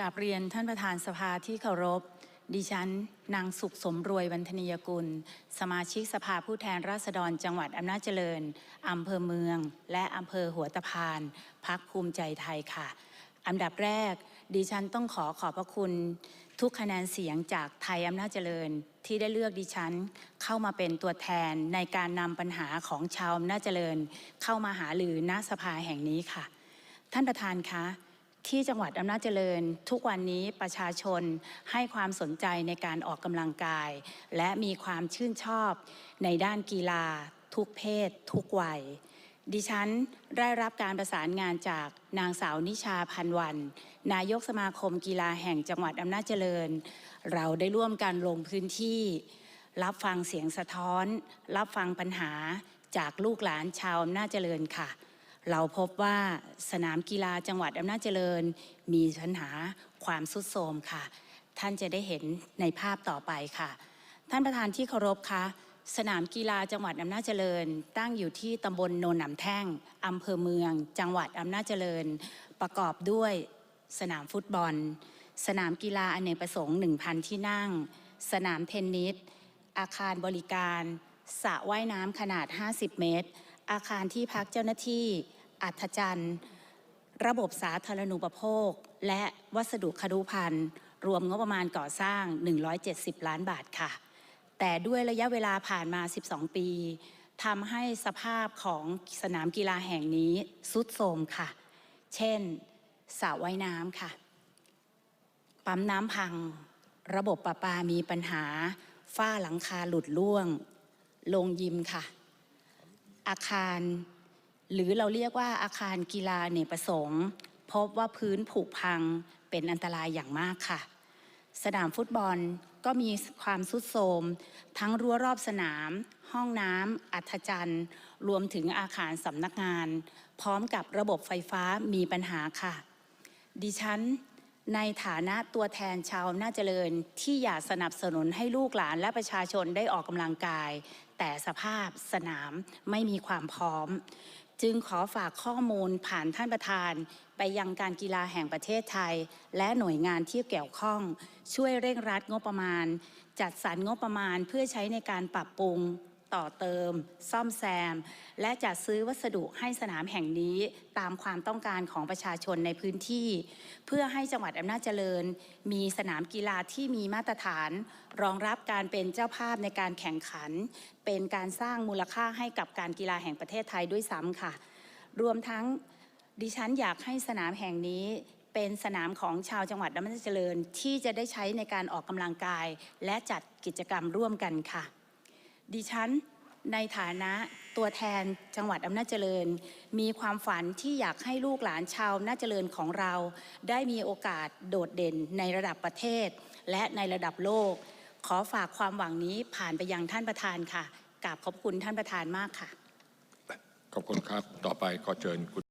กับเรียนท่านประธานสภาที่เคารพ ดิฉัน นางสุขสมรวยวันธนียกุล สมาชิกสภาผู้แทนราษฎรจังหวัดอำนาจเจริญอำเภอเมือง และอำเภอหัวตะพานพักภูมิใจไทยค่ะ อันดับแรก ดิฉันต้องขอขอบพระคุณทุกคะแนนเสียงจากไทยอำนาจเจริญที่ได้เลือกดิฉันเข้ามาเป็นตัวแทนในการนำปัญหาของชาวอำนาจเจริญ เข้ามาหาลือณสภาแห่งนี้ค่ะ ท่านประธานคะ ที่จังหวัดอำนาจเจริญ ทุกวันนี้ประชาชนให้ความสนใจในการออกกำลังกาย และมีความชื่นชอบในด้านกีฬา ทุกเพศ ทุกวัย ดิฉันได้รับการประสานงานจากนางสาวนิชาพันวัน นายกสมาคมกีฬาแห่งจังหวัดอำนาจเจริญ เราได้ร่วมกันลงพื้นที่ รับฟังเสียงสะท้อน รับฟังปัญหาจากลูกหลานชาวอำนาจเจริญค่ะ เราพบว่าสนามกีฬาจังหวัดอำนาจเจริญ มีปัญหาความสุดโทรมค่ะ ท่านจะได้เห็นในภาพต่อไปค่ะ ท่านประธานที่เคารพคะสนามกีฬาจังหวัดอำนาจเจริญ ตั้งอยู่ที่ตำบลโนนหนำแท่งอำเภอเมือง จังหวัดอำนาจเจริญ ประกอบด้วยสนามฟุตบอล สนามกีฬาอเนกประสงค์ 1,000 ที่นั่ง สนามเทนนิส อาคารบริการสระว่ายน้ำขนาด 50 เมตร อาคารที่พักเจ้าหน้าที่ อัธจันทร์ ระบบสาธารณูปโภค และวัสดุคดุภัณฑ์รวมงบประมาณก่อสร้าง 170 ล้านบาทค่ะ แต่ด้วยระยะเวลาผ่านมา 12 ปีทำให้สภาพของสนามกีฬาแห่งนี้สุดโทรมค่ะ เช่นสระว่ายน้ำค่ะ ปั๊มน้ำพัง ระบบประปามีปัญหา ฝ้าหลังคาหลุดร่วงโรงยิมค่ะ อาคาร หรือเราเรียกว่าอาคารกีฬาเนประสงค์ พบว่าพื้นผุพังเป็นอันตรายอย่างมากค่ะ สนามฟุตบอลก็มีความสุดโทรมทั้งรั้วรอบสนาม ห้องน้ำอัธจันทร์ รวมถึงอาคารสำนักงาน พร้อมกับระบบไฟฟ้ามีปัญหาค่ะ ดิฉันในฐานะตัวแทนชาวอำนาจเจริญที่อยากสนับสนุนให้ลูกหลานและประชาชนได้ออกกำลังกาย แต่สภาพสนามไม่มีความพร้อม จึงขอฝากข้อมูลผ่านท่านประธาน ไปยังการกีฬาแห่งประเทศไทย และหน่วยงานที่เกี่ยวข้อง ช่วยเร่งรัดงบประมาณ จัดสรรงบประมาณเพื่อใช้ในการปรับปรุง ต่อเติม ซ่อมแซม และจัดซื้อวัสดุให้สนามแห่งนี้ตามความต้องการของประชาชนในพื้นที่ เพื่อให้จังหวัดอำนาจเจริญ มีสนามกีฬาที่มีมาตรฐาน รองรับการเป็นเจ้าภาพในการแข่งขัน เป็นการสร้างมูลค่าให้กับการกีฬาแห่งประเทศไทยด้วยซ้ำค่ะ รวมทั้งดิฉันอยากให้สนามแห่งนี้เป็นสนามของชาวจังหวัดอำนาจเจริญที่จะได้ใช้ในการออกกำลังกาย และจัดกิจกรรมร่วมกันค่ะ ดิฉันในฐานะตัวแทนจังหวัดอำนาจเจริญ มีความฝันที่อยากให้ลูกหลานชาวอำนาจเจริญของเรา ได้มีโอกาสโดดเด่นในระดับประเทศ และในระดับโลก ขอฝากความหวังนี้ผ่านไปยังท่านประธานค่ะกราบขอบคุณท่านประธานมากค่ะ ขอบคุณครับ ต่อไปขอเชิญคุณ